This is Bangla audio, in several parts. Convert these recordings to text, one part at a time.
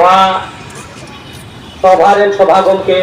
ᱱᱚᱣᱟ ᱥᱚᱵᱷᱟ ᱨᱮᱱ ᱥᱚᱵᱷᱟ ᱜᱚᱢᱠᱮ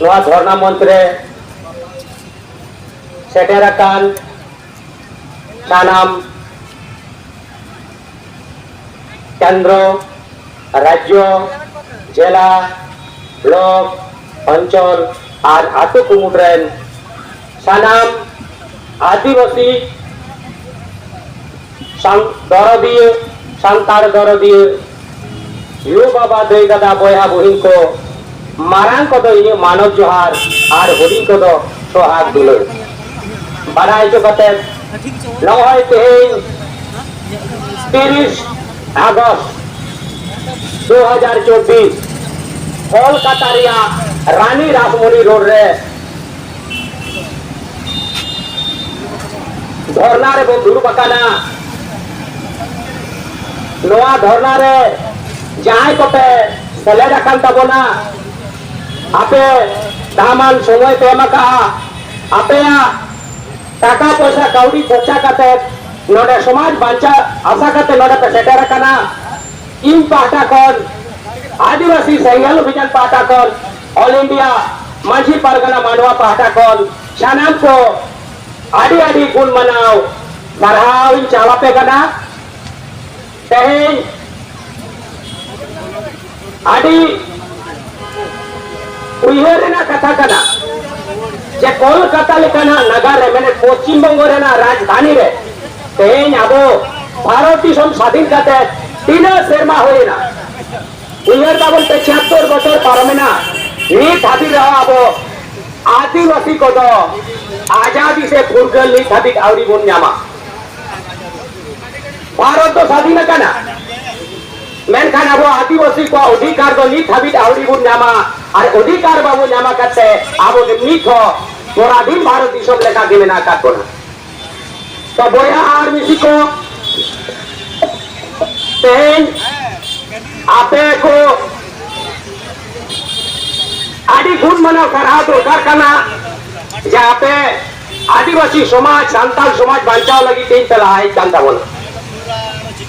ᱱᱚᱣᱟ ᱫᱷᱚᱨᱱᱟ ᱢᱚᱧᱪ ᱨᱮ ᱥᱮᱴᱮᱨ ᱟᱠᱟᱱ ᱥᱟᱱᱟᱢ কেন্দ্র রাজ্য জেলা ব্লক অঞ্চল আর আটো কুমুটরেন সানাম আদিবাসী দরদিয়ে সান্তার দরদিয়ে ইউ বাবা দই দাদা বয়া বহিন কো মারাং কদ ইনি মানব জোহার, আর হরি কদ সোহাগ দুলর বাড়াই যে কতে লহয় তেহিন তিরিশ আগস্ট দু হাজার চব্বিশ। কলকাতা রিয়া রানী রাসমণি রোড রে ধর্নার এবং দুর্বাকানা নোয়া ধর্না রে। যাহাই কপে সেলেদ আকান তাবনা আপে দামান সময় তো এমাকা আপেয়া টাকা পয়সা কাউরি খরচা কাতে নডে সমাজ বাঞ্চা, আশা কাতে নডে পে সেটের আকানা ইন পাহটা কন আদিবাসী সেঙ্গেল অভিযান পাহটা কন অল ইন্ডিয়া মাঝি পারগানা মানওয়া পাহটা কন সানাম কো আডি আডি গুণ মানাও। সারহাও ইন চালাপে গানা উইহার রেনা কথা কানা যে কলকাতা লেখানা, নাগার রে মানে পশ্চিমবঙ্গ রেনা রাজধানী রে তেহেন আবো ভারত দিশম স্বাধীন কাতে তিন সেরমা হই না উইহার তা বলতে ছিয়াত্তর বছর পারমে না নিত হাতি রহ আবো আদিবাসী কদ, আজাদি সে ফুরগল, নিত হাতি আউরি বন জামা ભારતનો સ્વાધીન કના মেনখান আবু আদিবাসী কো অধিকার দ নিত হাবিত আউরিবুন নামা আর অধিকার বাবু নামা কাছে আবু নিত পরাধীন ভারত হিসাব লেখা দিবে না কাটবো না তো বয়া আর মিশি কো তেন আপে কো আদি গুণ মানে ফরহা দরকার কানা যে আপে আদিবাসী সমাজ সান্তাল সমাজ বাঁচাও লাগি তিন পেলা আই কান্দা বলা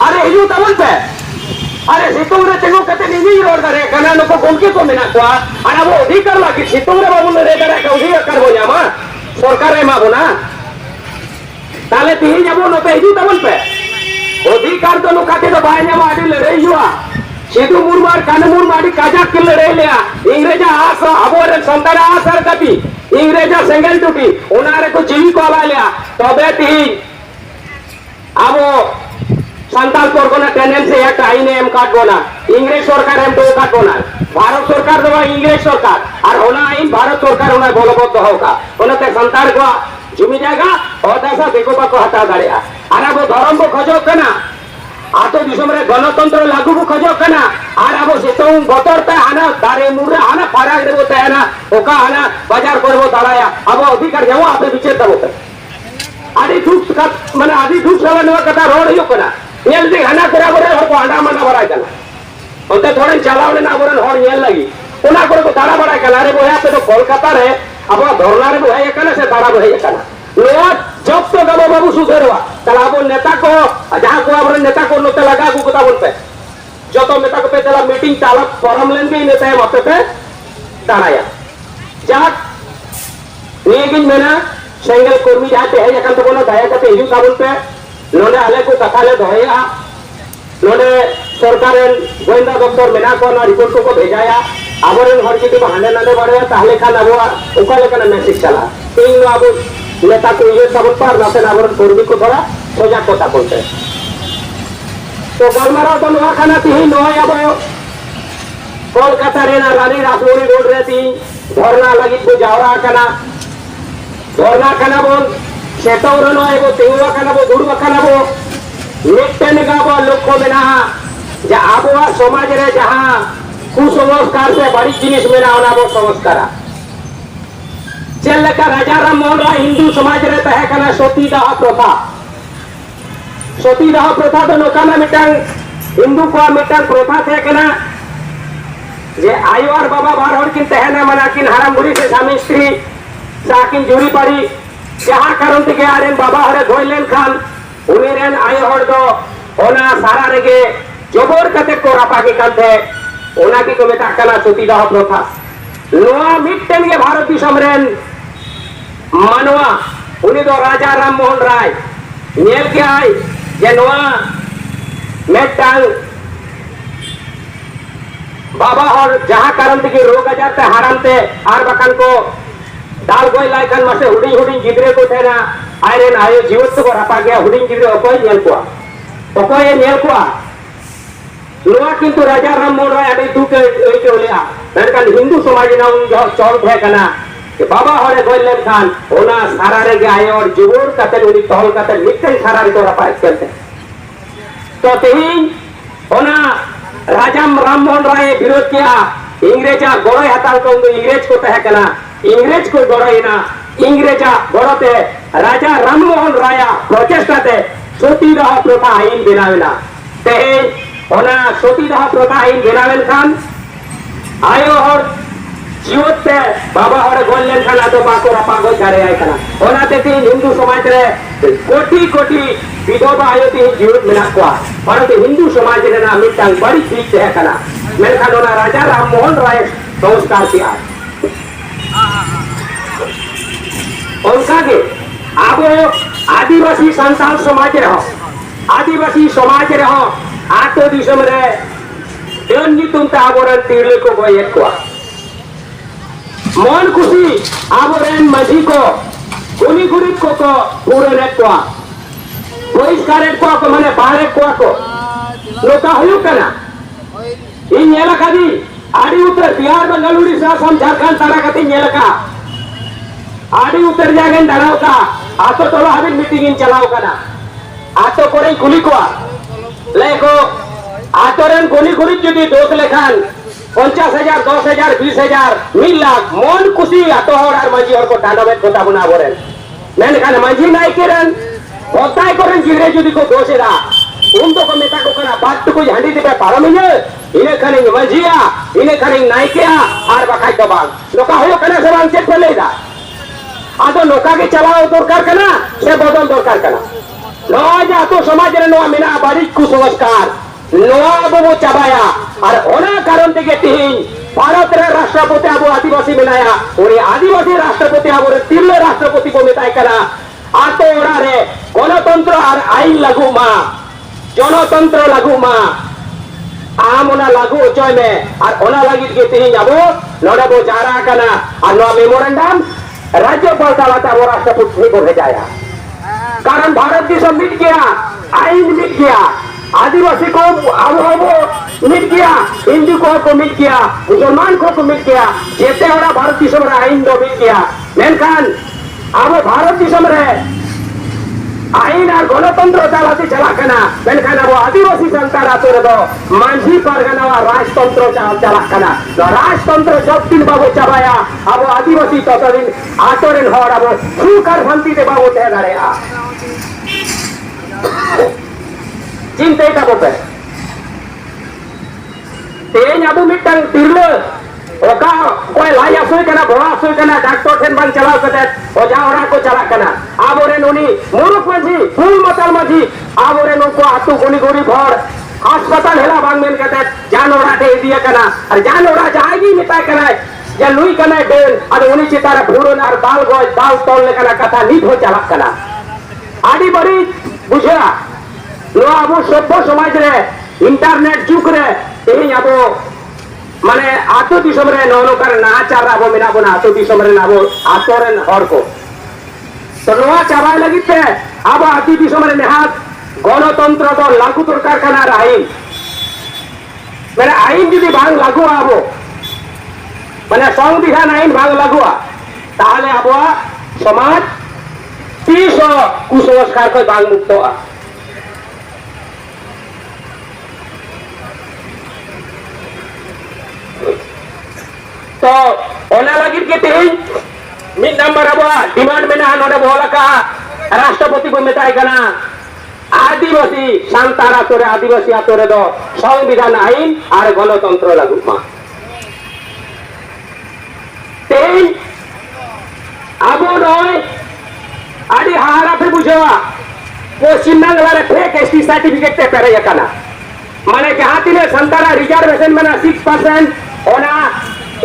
বো খোঁজো কানা দেই তাকো মই তাকো গগো তাকো যত লোতে হিজু তাবন সে আরে হিজু তাবন সে আরে সিতুং রে তেগো কাতে নিনি রোড দাঁড়িয়ে কানা নুকো গমকে কো মেনা কোয়া আর আবো অধিকার লাগি সিতুং রে সরকার এমাবো না? তাহলে তিহিন যাব নতে হিজু তাবন পে অধিকার তো নুকাতে তো বাইরে মাটি লড়াই हुआ সিধু মুরমার কানে মুরমাটি কাজাক কে লড়াই লিয়া ইংরেজা আস আবরে সন্তান আসার কাটি ইংরেজা সেঙ্গেল টুটি ওনারে কো জীবি কো আলাইলিয়া তবে তিহিন আবো সান্তাল পরগনা টেন্ডেন্সি একটা আইনে এম কাটবো না। ইংরেজ সরকার এম তো কাটবো না। ভারত সরকার দেওয়া ইংরেজ সরকার। আর ওনা আইন ভারত সরকার ওনার বলবদ্ধ হোকা ওনাতে সান্তাল কো জমি জায়গা অদাসা দেখো বাকো হাতা দাঁড়িয়া। আর আবো ধরম বো খোঁজো কানা। আতো দিশম রে গণতন্ত্র লাগু বো খোঁজো কানা। আর আবো সিতং বতর তে আনা দারে মুরে আনা পারাগ দেবো তে আনা, ওকা আনা, বাজার করব দাঁড়ায়া। আবো অধিকার যাব আপে বিচার দেবো। আদি দুঃখ মানে আদি দুঃখ সবাই নেওয়ার কথা রোড হইও কানা। Di hana kura bore hor ko anda mana barai kana onte thore chalao na bore hor ñel lagi ona করে ko dara barai kana re boya pe to kolkata re abo ধর্না রে boya kana se dara boya kana লোয়া জব তো গাবো বাবু সুধেরওয়া তাহলে আবো নেতা কো যাহা কো আবরে নেতা কো নতে লাগা কো কথা বলতে যত নেতা কো পে তেলা মিটিং চালা ফরম লেন গে নেতা মতে পে দাঁড়ায়া যাক নিয়ে গিন মেনা সেঙ্গেল কর্মী যাতে হেজ এখান তো বলো দায়া কাতে হিজু কাবুল পে নোনে আলে কো কাকালে দহেয়া নোনে সরকারের গোয়েন্দা দপ্তর কো না রিপোর্ট কো ভেজায়া আবরেন হর যদি হানে নানে বাড়ে তাহলে খান আবো কানা মেসেজ চালা এই আবো নেতা কো ইয়ে সাবন পার নাতে আবরেন কর্মী কো ধরা সোজা কথা বলতে তো গলমারা তো নোয়া খানা তিহি নয় আবো কলকাতা রেনা রানী রাসমণি রোড রে তিন ধর্না লাগিত বো যাওরা কানা ধর্না কানা বল ಕ್ಷೇತ್ರವರು ನಾಯೋ ತೆಂಗುವ ಕಾಣಬೋ ಗುಡುವ ಕಾಣಬೋ ಮಿಟ್ಟೆನ್ গাবো লক্ষ্য মেনা যে আবহাওয়া সমাজের যাহা কুসংস্কার সে বাড়ি জিনিস মেনা অনাবো সংস্কার যেলেকা রাজা রামমোহন রায় হিন্দু সমাজের তাহে কানা সতী দাহ প্রথা সতী দাহ প্রথা তো নকানা মিটাং হিন্দু কো মিটাং প্রথা তাহে কানা যে আয়ো আর বাবা বার হর কিন তাহে না মানা কিন হারামগুড়ি সে স্বামী স্ত্রী সাকিন জুড়ি পারি ᱡᱟᱦᱟᱸ ᱠᱟᱨᱚᱱ ᱛᱮᱜᱮ ᱟᱨᱮᱱ ᱵᱟᱵᱟ ᱦᱚᱲᱮ ᱜᱚᱡ ᱞᱮᱱᱠᱷᱟᱱ ᱩᱱᱤ ᱨᱮᱱ ᱟᱭᱳ ᱦᱚᱲ ᱫᱚ ᱚᱱᱟ ᱥᱟᱨᱟ ᱨᱮᱜᱮ ᱡᱚᱵᱚᱨ ᱠᱟᱛᱮ ᱠᱚ ᱨᱟᱯᱟᱜᱮ ᱠᱟᱱ ᱛᱟᱦᱮᱸ ᱚᱱᱟ ᱜᱮᱠᱚ ᱢᱮᱛᱟᱜ ᱠᱟᱱᱟ ᱥᱚᱛᱤ ᱫᱟᱦᱚ ᱯᱨᱚᱛᱷᱟ ᱱᱚᱣᱟ ᱢᱤᱫᱴᱮᱱ ᱜᱮ ᱵᱷᱟᱨᱚᱛ ᱫᱤᱥᱚᱢ ᱨᱮᱱ ᱢᱟᱱᱣᱟ ᱩᱱᱤ ᱫᱚ ᱨᱟᱡᱟ ᱨᱟᱢ ᱢᱳᱦᱚᱱ ᱨᱟᱭ ᱧᱮᱞ ᱠᱮᱜᱼᱟᱭ ᱡᱮ ᱱᱚᱣᱟ ᱢᱤᱫᱴᱟᱝ ᱵᱟᱵᱟ ᱦᱚᱲ ᱡᱟᱦᱟᱸ ᱠᱟᱨᱚᱱ ᱛᱮᱜᱮ ᱨᱳᱜᱽ ᱟᱡᱟᱨ ᱛᱮ ᱦᱟᱨᱟᱢ ᱛᱮ ᱟᱨ ᱵᱟᱠᱷᱟᱱ ᱠᱚ ᱰᱟᱞ ᱜᱚᱭ ᱞᱟᱭ ᱠᱷᱟᱱ ᱢᱟᱥᱮ ᱦᱩᱰᱤᱧ ᱦᱩᱰᱤᱧ ᱜᱤᱫᱽᱨᱟᱹ ᱠᱚ ᱛᱟᱦᱮᱱᱟ ᱟᱡᱨᱮᱱ ᱟᱭᱳ ᱡᱤᱣᱮᱫ ᱛᱮᱠᱚ ᱨᱟᱯᱟᱜ ᱜᱮᱭᱟ ᱦᱩᱰᱤᱧ ᱜᱤᱫᱽᱨᱟᱹ ᱚᱠᱚᱭ ᱧᱮᱞ ᱠᱚᱣᱟ ᱚᱠᱚᱭᱮ ᱧᱮᱞ ᱠᱚᱣᱟ ᱱᱚᱣᱟ ᱠᱤᱱᱛᱩ ᱨᱟᱡᱟ ᱨᱟᱢᱢᱳᱦᱚᱱ ᱨᱟᱭ ᱟᱹᱰᱤ ᱫᱩᱠ ᱮ ᱟᱹᱭᱠᱟᱹᱣ ᱞᱮᱜᱼᱟ ᱢᱮᱱᱠᱷᱟᱱ ᱦᱤᱱᱫᱩ ᱥᱚᱢᱟᱡᱽ ᱨᱮᱱᱟᱜ ᱩᱱ ᱡᱚᱦᱚᱜ ᱪᱚᱞ ᱛᱟᱦᱮᱸ ᱠᱟᱱᱟ ᱵᱟᱵᱟ ᱦᱚᱲᱮ ᱜᱚᱡ ᱞᱮᱱᱠᱷᱟᱱ ᱚᱱᱟ ᱥᱟᱨᱟ ᱨᱮᱜᱮ ᱟᱭᱳ ᱦᱚᱲ ᱡᱩᱣᱟᱹᱲ ᱠᱟᱛᱮᱫ ᱩᱱᱤ ᱛᱚᱞ ᱠᱟᱛᱮᱫ ᱢᱤᱫᱴᱮᱱ ᱥᱟᱨᱟ ᱨᱮᱠᱚ ᱨᱟᱯᱟᱜ ᱮᱫ ᱛᱟᱦᱮᱸᱫ ᱛᱚ ᱛᱮᱦᱮᱧ ᱚᱱᱟ ᱨᱟᱡᱟ ᱨᱟᱢᱢᱳᱦᱚᱱ ᱨᱟᱭᱮ ᱵᱤᱨᱳধ ᱠᱮᱜᱼᱟ ᱤᱝᱨᱮᱡᱟᱜ ᱜᱚᱲᱚᱭ ᱦᱟᱛᱟᱣ ᱠᱚ ᱩᱱᱫᱚ ᱤᱝᱨᱮᱡ ᱠᱚ ᱛᱟᱦᱮᱸ ᱠᱟᱱᱟ ಇಂಗ್ರೇಜ್ ಕೊಯ್ ಬರೋಯಿನ ಇಂಗ್ರೇಜ ಬರೋತೆ ರಾಜಾ ರಾಮಮೋಹನ್ ರಾಯ ಪ್ರಚೇಷ್ಟತೆ ಸತೀದಾಹ ಪ್ರಥಾ আইন બનાવેલા તેહે ઓના સતીદાહ પ્રથા আইন બનાવેલ ખાન આયો હોર જીવતે બાબા હરે ગોલ્લેન ખાન આતો પાકોરા પાગો ચારે આય ખાન ઓના તેથી હિન્દુ સમાજ રે કોટી કોટી વિધવા આયોતી જીવત મિલાકવા પરંતુ હિન્દુ સમાજ રે ના મિટાંગ બડી ચીજ છે ખાન મેલખાન ઓના રાજા રામમોહન રાય સંસ્કાર થયા અંશાંગે આપણે આદિવાસી સંથાલ સમાજ રહો આદિવાસી સમાજ રહો આટો દિવસમ રે રંજીતું તાબોરન તીર્લેકો ભય એકવા মন খুশি আবরেন মাঝিক গুলি গুড়ি কোক পুরনে কোয়া পরিষ্কারের কোয়াক মানে বাহারে কোয়াক লোকা হইউ কেনা। এই এলাকা দি আড়ি উত্তর বিহার বেঙ্গালুরি আসাম ঝাড়খণ্ড সারা কাতি এলাকা আবির উত্তর জায়গায় দাঁড়াও কা আতো তোলো হাবিন মিটিং ইন চালাও কানা আতো করে গুলি কোয়া লেখো আতরেন গুলি গুলি যদি দোষ লেখান পঞ্চাশ হাজার দশ হাজার বিশ হাজার মিল লাখ মন খুশি আতো হর আর মাঝি হর টানাবে কথা বোনা বলেন মেনখান মাঝি নাই কেরেন কথাই করেন জিরে যদি কো দোষে এরা উন তো নেতা কো কানা বাদ তো কই হাঁডি দিবে পারো মিয়ে ইনে খানিং মাঝিয়া ইনে খানিং নাইকিয়া আর বাখাই দবাং লোকা হলো সে সবাং চেক ফেলে দা আদো লোকাকে চালাও দরকার কেনা সে বদল দরকার কেনা নয় যে এত সমাজের নোয়া মেনা বাড়ির কুসংস্কার, নোয়া বাবু চাবায়া, আর অনেক কারণ থেকে তিহিন। ভারতের রাষ্ট্রপতি আবু আদিবাসী মেনায়া ওরে আদিবাসী রাষ্ট্রপতি আবু তির্ল রাষ্ট্রপতি কো মেতাই কেনা আতো ওরা রে, গণতন্ত্র আর আইন লাগু মা। জনতন্ত্র লাগু মা। আম ওনা লাগু হচয় মে, আর ওনা লাগিত গে তিহিন আবো নড়ে বো কানা। আর নোয়া মেমোরেন্ডাম राज्यपाल डाला था वो राष्ट्रपति से को भेजाया कारण भारत की सब मिट गया आइन मिट गया आदिवासी को अब वो मिट गया हिंदी को को मिट गया मुसलमान को को मिट गया जेते हमारा भारत की सब आइन दो मिट गया मेनखान अब भारत की सब रहे আইন আর গণতন্ত্র চালাতে চালাক না মেনখান আবো আদিবাসী সন্তান আতর দো। মাঝি পারগানা আর রাজতন্ত্র চালাক না রাজতন্ত্র যতদিন বাবু চাবায়া, আবো আদিবাসী ততদিন আতরেন হর আবো সুখ আর শান্তিতে বাবু দেহ দাঁড়িয়া। চিন্তাই তা বলতে তেজ আবু মিট্টাং তিরলো ᱚᱠᱟ ᱞᱟᱭᱟᱥᱚᱭ ᱠᱟᱱᱟ ᱵᱚᱲᱟᱥᱚᱭ ᱠᱟᱱᱟ ᱰᱟᱠᱛᱚᱨ ᱴᱷᱮᱱ ᱵᱟᱝ ᱪᱟᱞᱟᱣ ᱠᱟᱛᱮ ᱚᱡᱷᱟ ᱚᱲᱟᱜ ᱠᱚ ᱪᱟᱞᱟᱜ ᱠᱟᱱᱟ ᱟᱵᱚᱨᱮᱱ ᱩᱱᱤ ᱢᱩᱨᱩᱠ ᱢᱟᱹᱡᱷᱤ ᱯᱩᱞ ᱢᱟᱛᱟᱞ ᱢᱟᱹᱡᱷᱤ ᱟᱵᱚᱨᱮᱱ ᱩᱱᱠᱩ ᱟᱛᱩ ᱜᱩᱱᱤ ᱜᱩᱨᱤᱵ ᱦᱚᱲ ᱦᱟᱥᱯᱟᱛᱟᱞ ᱦᱮᱞᱟ ᱵᱟᱝ ᱢᱮᱱ ᱠᱟᱛᱮ ᱡᱟᱱ ᱚᱲᱟᱜ ᱴᱷᱮᱱ ᱤᱫᱤᱭᱮ ᱠᱟᱱᱟ ᱟᱨ ᱡᱟᱱ ᱚᱲᱟᱜ ᱡᱟᱦᱟᱸᱭ ᱜᱮ ᱢᱮᱛᱟᱭ ᱠᱟᱱᱟᱭ ᱡᱮ ᱱᱩᱭ ᱠᱟᱱᱟᱭ ᱰᱟᱹᱱ ᱟᱫᱚ ᱩᱱᱤ ᱪᱮᱛᱟᱱ ᱨᱮ ᱯᱷᱩᱨᱟᱹᱱ ᱟᱨ ᱵᱟᱞ ᱜᱚᱡ ᱵᱟᱞ ᱛᱚᱞ ᱞᱮᱠᱟᱱᱟᱜ ᱠᱟᱛᱷᱟ ᱱᱤᱛ ᱦᱚᱸ ᱪᱟᱞᱟᱜ ᱠᱟᱱᱟ ᱟᱹᱰᱤ ᱵᱟᱹᱲᱤᱡ ᱵᱩᱡᱷᱟᱹᱜᱼᱟ ᱱᱚᱣᱟ ᱟᱵᱚ ᱥᱚᱵᱽᱵᱚ ᱥᱚᱢᱟᱡᱽ ᱨᱮ ᱤᱱᱴᱟᱨᱱᱮᱴ ᱡᱩᱜᱽ ᱨᱮ ᱛᱮᱦᱮᱧ ᱟᱵᱚ মানে আতো দিশম রে ননকার নাচার আবো মেনা বনা আতো দিশম রে আবো আতো রেন হর কো তো নোয়া চাবাই লাগিতে আবো আতি দিশম রে নেহাত গণতন্ত্র তো লাগু দরকার কানা আর আইন। মানে আইন যদি ভাগ লাগু আবো মানে সংবিধান আইন ভাগ লাগুয়া, তাহলে আবহাওয়া সমাজ তিস কুসংস্কার কই ভাগ মুক্ত রাষ্ট্রপতি বলবে তাই কেনা আদিবাসী শান্তার আতরে আদিবাসী আতরে দ সংবিধান আইন আর গণতন্ত্র লাগু মা তেইন আবো নয় আদি ফেক এসটি সার্টিফিকেট পেরে রিজার্ভেশন মানে সিক্স পার্সেন্ট ওনা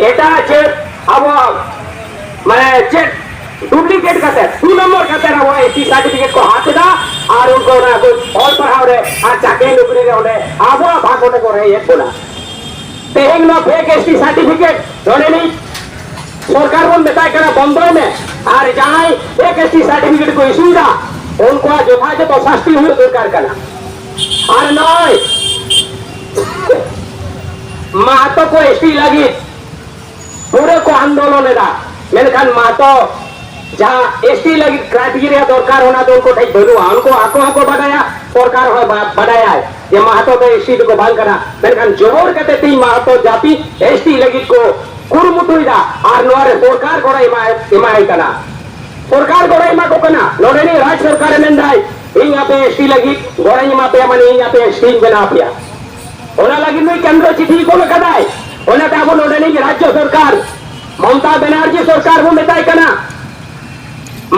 এটা যে আবার মানে যে डुप्लीकेट का सर टू नंबर का सर हुआ इसी सर्टिफिकेट को हाथ दा और उनको ना कुछ और पढ़ा रहे आज जाके नौकरी रहे आबो भाग होने को रहे ये बोला तेहंग ना फेक एसटी सर्टिफिकेट ধরে নি সরকার বন বেতায় করা বন্ধ মে আর যাই এক এসটি সার্টিফিকেট কো ইস্যু দা उनको যথাযথ শাস্তি হয়ে দরকার কানা আর নয় মাহাতো কো এসটি লাগিয়ে આંદોલનેરા મેનખાન માતો જ્યાં એસટી લગી ક્રાઇટેરિયા દરકાર હોના તો ઉનકો થઈ ધોલું આંકો આંકો આંકો બનાયા સરકાર હોય બનાયા ये महतो तो एसटी को बाल करा मेरे खान जोर कते ती महतो जाति एसटी लगी को कुरमुटुइदा आर नोरे सरकार गोड़ा इमा इमा कना सरकार गोड़ा इमा को कना नोरे ने राज्य सरकार में दाई इन आपे एसटी लगी गोड़ा इमा पे माने इन आपे एसटी बना पिया ओना लगी नहीं केंद्र चिठी को लखदाय ओना ताबो नोरे ने राज्य सरकार মমতা ব্যানার্জি সরকার ভূমিকায় কেনা।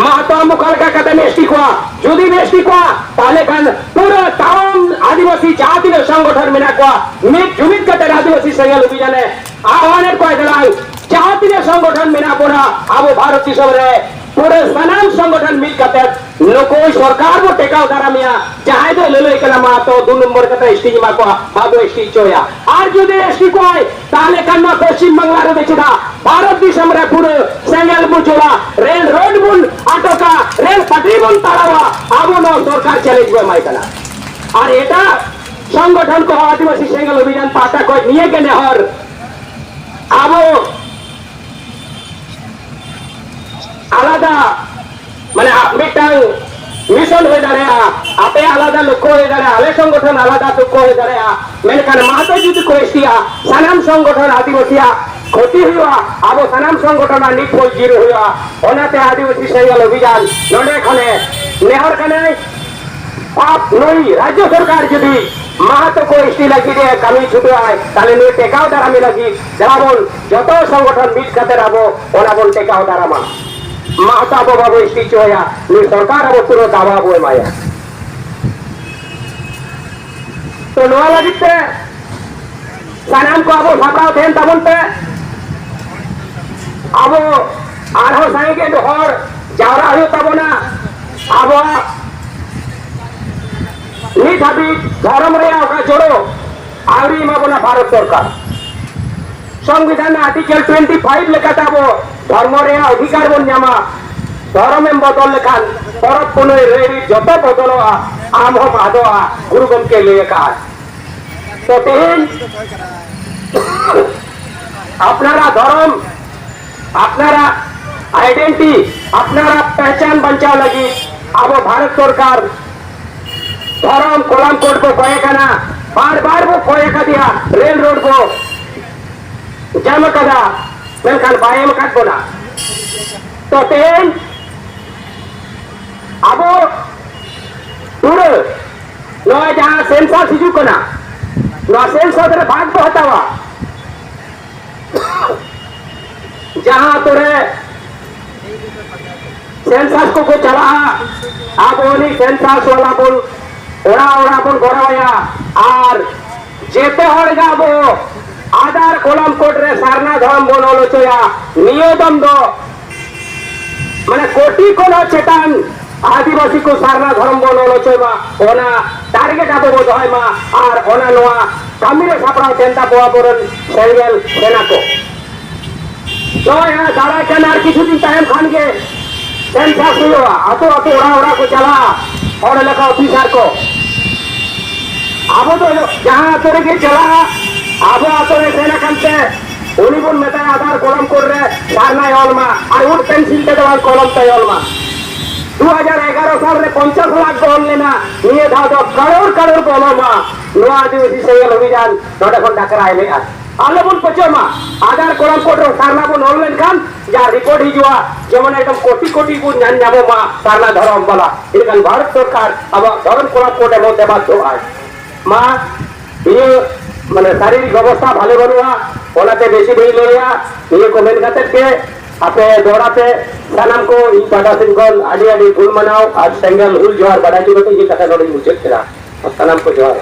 মাহাতো মুখালকা কাতে মেষ্টি মেষ্টিকুয়া যদি মেষ্টি মেষ্টিকুয়া তাহলে পুরো তাম আদিবাসী জাতির সংগঠন মেনা মেনাকুয়া মিট জুমিত কাতে আদিবাসী সংঘের অভিযানে। আহ্বানের কয় দিলাম জাতির সংগঠন মেনা মেনাপোনা আবু ভারত হিসেবে পুরো সানাম সংগঠন মিল কাতে লোকো সরকার বো টেকাও দাঁড়ামিয়া যাহাই দো ললই কেনা মাহাতো। দু নম্বর কাতে এসটি জিমা কোয়া বাবু এসটি চোয়া আর যদি এসটি কয় তাহলে কান্না পশ্চিম বাংলার বেচুড়া পুরো সেঙ্গেল বুঝোলা রেল রোড বুন আটকা রেল পাটি বুন তাড়াওয়া আবো ন সরকার চ্যালেঞ্জ করে মাইকানা আর এটা সংগঠন কো আদিবাসী সেঙ্গেল অভিযান, পাতা কয়, নিয়ে গেলে হর। আবো আলাদা মানে মিটাং মিশন হয়ে দাঁড়ায়, আপে আলাদা লক্ষ্য হয়ে দাঁড়ায়, আলে সংগঠন আলাদা লক্ষ্য হয়ে দাঁড়ায়। মেনখান মাহাতো যদি কয়েসিয়া সানাম সংগঠন আদিবাসীয়া ক্ষতি হওয়া আবো সানাম সংগঠন নিপল জিরো হইয়া অনাতে আদিবাসী সাইয়াল অভিযান। নন্ডেখানে নেহরখানে পাপ নই, রাজ্য সরকার যদি মাহাতো কইছি লাগি দিয়ে কামি ছুটু আয়, তাহলে নিয়ে টেকাও দাঁড়ামি লাগি। দাঁড়াবন যত সংগঠন বিট খাতে রাবো ওনাবন টেকাও দাঁড়ামা মাহাতো আবো বাবু ইস্তি চয়া নি সরকার আবো পুরো দাবাবো মায়া। তো নোয়া লাগিতে সানাম কো আবো সাপাও থেন তাবন ᱟᱵᱚ ᱟᱨᱦᱚᱸ ᱥᱟᱸᱜᱮ ᱦᱚᱲ ᱡᱟᱣᱨᱟ ᱦᱩᱭᱩᱜ ᱛᱟᱵᱚᱱᱟ ᱟᱵᱚᱣᱟᱜ ᱱᱤᱛ ᱦᱟᱹᱵᱤᱡ ᱫᱷᱚᱨᱚᱢ ᱨᱮᱭᱟᱜ ᱚᱠᱟ ᱡᱚᱲᱚ ᱟᱹᱣᱨᱤ ᱮᱢᱟᱵᱚᱱᱟ ᱵᱷᱟᱨᱚᱛ ᱥᱚᱨᱠᱟর সংবিধান আর্টিকেল টোয়েন্টি ফাইভ লেখাতে আবো ধর্ম রেয়া অধিকার বন জামা ধর্মেম বদল লেখান পরব কোন রেড়ি যত বদলওয়া আম হম আদোয়া গুরু গমকে লিয়ে কাজ তো তেহেন আপনারা ধর্ম આપનારા આઈડેન્ટિટી આપનારા પહેચાન બચાવ લગી આવો ભારત સરકાર ધરમ કોલામકોટ को કોયેકાના બાર બાર वो કોયેકા દિયા રેલ રોડ को જમ કદા મેં કાલ બાયમ કાઢ બોલા તો તેમ આવો દૂર નો જ્યાં સેન્સર સીજુ કોના નો સેન્સર બાદ હતાવા जहां तोरे सेंसास को को चला अब ओनी सेंसास वाला बोल ওরা ওরা बोल গড়ায়া আর যেতে হর যাবো আদার কলম কোটরে সারনা ধরম বনলো চয়া নিয়তম দ মানে কোটি কোন চেতান আদিবাসী কো সারনা ধরম বনলো চয়মা ওনা টার্গেট আবো বোধ হয় মা আর ওনা নোয়া কামিরে সাপড়াও চেন্তা পোয়া পরন সেঙ্গেল সেনাকো নয় হ্যাঁ দাঁড়া কেন? আর কিছুদিন টাইম খানকে। সেন্সাস হইয়া অত অত ওরা ওরা কো চালা। और লেখা অফিসার কো। আবো তো যাহা তোরে কে চলা। আবো আতরে সেনা কানতে উনি বোন মেটায় আধার কলম কররে সারনায় অলমা আর উঠ পেন্সিলতে দেওয়ার কলম তাই অলমা দু হাজার এগারো সালে পঞ্চাশ লাখ বললে না নিয়ে তো কারোর কারোর বলমা নোয়া অভিযান নটা এখন ডাকার આલેબુન પચોમાં આધાર કોલમ કોટરો સારના બુન ઓનલાઈન ખાન જા રિપોર્ટ હિજવા যেমন একদম কোটি কোটি গুণ জান যাব মা সারনা ধরম বলা। এরকম ভারত সরকার আবার ধরম কোলম কোটে মধ্যে বাধ্য হয়। মা ইয়ে মানে শারীরিক অবস্থা ভালো বলুয়া ওনাতে বেশি ভিড় লইয়া ইয়ে কমেন কাতেরকে আপে দৌড়াতে সানাম কো, ই পাটা সিনগল আডি আডি গুল মানাও, আর সেঙ্গল হুল জোয়ার বাড়াই দিবে তো এই কথা নড়ি মুছে খেলা সানাম কো জোয়ার।